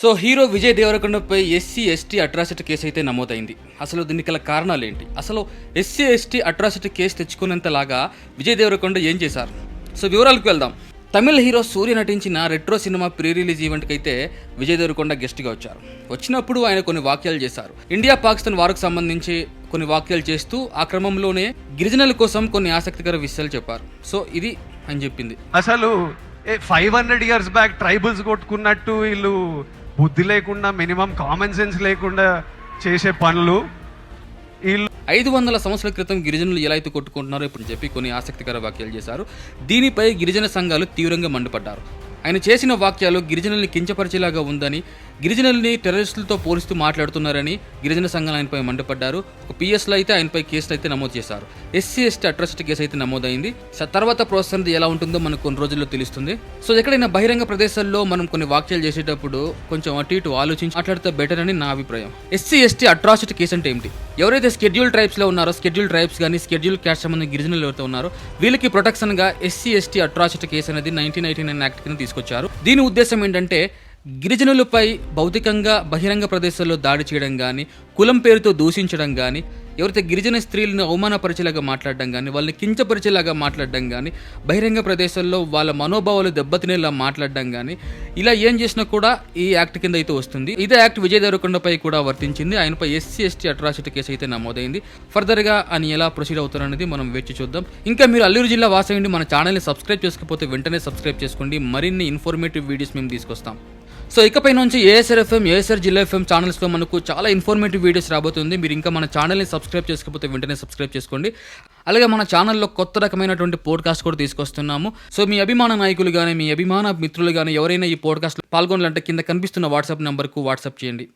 So hero Vijay దేవరకొండపై SC ST atrocity case అయితే నమోదైంది. అసలు దీనికి గల కారణాలు ఏంటి అసలు ఎస్సీ ఎస్టీ అట్రాసిటీ కేసు తెచ్చుకున్నంతలాగా విజయ్ దేవరకొండ ఏం చేశారు? సో వివరాలకు వెళ్దాం. తమిళ హీరో సూర్య నటించిన రెట్రో సినిమా ప్రీ రిలీజ్ ఈవెంట్కి అయితే విజయ్ దేవరకొండ గెస్ట్గా వచ్చారు. వచ్చినప్పుడు ఆయన కొన్ని వాక్యాలు చేశారు. ఇండియా పాకిస్తాన్ వారికి సంబంధించి కొన్ని వాక్యాలు చేస్తూ ఆ క్రమంలోనే గిరిజనుల కోసం కొన్ని ఆసక్తికర విషయాలు చెప్పారు. సో ఇది అని చెప్పింది. అసలు five hundred years back tribals కొట్టుకున్నట్టు వీళ్ళు బుద్ధి లేకుండా మినిమం కామన్ సెన్స్ లేకుండా చేసే పనులు. వీళ్ళు ఐదు వందల సంవత్సరాల క్రితం గిరిజనులు ఎలా అయితే కొట్టుకుంటున్నారో ఇప్పుడు చెప్పి కొన్ని ఆసక్తికర వ్యాఖ్యలు చేశారు. దీనిపై గిరిజన సంఘాలు తీవ్రంగా మండిపడ్డారు. ఆయన చేసిన వాక్యాలు గిరిజనుల్ని కించపరిచేలాగా ఉందని గిరిజనుల్ని టెర్రరిస్టులతో పోలిస్తూ మాట్లాడుతున్నారని గిరిజన సంఘాలు ఆయనపై మండిపడ్డారు. ఒక పిఎస్లో అయితే ఆయనపై కేసులు అయితే నమోదు చేశారు. ఎస్సీ ఎస్టీ అట్రాసిటీ కేసు అయితే నమోదైంది. తర్వాత ప్రాసెస్ అనేది ఎలా ఉంటుందో మనకు కొన్ని రోజుల్లో తెలుస్తుంది. సో ఎక్కడైనా బహిరంగ ప్రదేశాల్లో మనం కొన్ని వాక్యాలు చేసేటప్పుడు కొంచెం అటు ఇటు ఆలోచించి మాట్లాడితే బెటర్ అని నా అభిప్రాయం. ఎస్సీ ఎస్టీ అట్రాసిటీ కేసు అంటే ఏంటి ఎవరైతే స్కెడ్యూల్ ట్రైబ్స్లో ఉన్నారో స్కెడ్యూల్ ట్రైబ్స్ కానీ స్కెడ్యూల్ క్యాస్ట్ సంబంధించిన గిరిజనులు ఎవరైతే ఉన్నారో వీళ్ళకి ప్రొటెక్షన్గా ఎస్సీ ఎస్టీ అట్రాసిటీ కేసు అనేది నైన్టీన్ ఎయిటీ నైన్ యాక్ట్ కింద తీసుకొచ్చారు. దీని ఉద్దేశం ఏంటంటే గిరిజనులపై భౌతికంగా బహిరంగ ప్రదేశాల్లో దాడి చేయడం కానీ కులం పేరుతో దూషించడం కానీ ఎవరైతే గిరిజన స్త్రీలను అవమానపరిచేలాగా మాట్లాడడం కానీ వాళ్ళని కించపరిచేలాగా మాట్లాడడం కానీ బహిరంగ ప్రదేశాల్లో వాళ్ళ మనోభావాలు దెబ్బతినేలా మాట్లాడడం కానీ ఇలా ఏం చేసినా కూడా ఈ యాక్ట్ కింద అయితే వస్తుంది. ఇదే యాక్ట్ విజయ్ దేవరకొండపై కూడా వర్తించింది. ఆయనపై ఎస్సీ ఎస్టీ అట్రాసిటీ కేసు అయితే నమోదైంది. ఫర్దర్గా ఆయన ఎలా ప్రొసీడ్ అవుతారనేది మనం వేచి చూద్దాం. ఇంకా మీరు అల్లూరు జిల్లా వాసండి మన ఛానల్ని సబ్స్క్రైబ్ చేసుకోకపోతే వెంటనే సబ్స్క్రైబ్ చేసుకోండి. మరిన్ని ఇన్ఫర్మేటివ్ వీడియోస్ మేము తీసుకొస్తాం. సో ఇకపై నుంచి ఏఎస్ఆర్ ఎఫ్ఎం ఏఎస్ఆర్ జిల్లా ఎఫ్ఎం ఛానల్స్లో మనకు చాలా ఇన్ఫర్మేటివ్ వీడియోస్ రాబోతుంది. మీరు ఇంకా మన ఛానల్ని సబ్స్క్రైబ్ చేసుకోకపోతే వెంటనే సబ్స్క్రైబ్ చేసుకోండి. అలాగే మన ఛానల్లో కొత్త రకమైనటువంటి పోడ్కాస్ట్ కూడా తీసుకొస్తున్నాము. సో మీ అభిమాన నాయకులు కానీ మీ అభిమాన మిత్రులు కానీ ఎవరైనా ఈ పోడ్కాస్ట్లో పాల్గొనాలంటే కింద కనిపిస్తున్న వాట్సాప్ నెంబర్కు వాట్సాప్ చేయండి.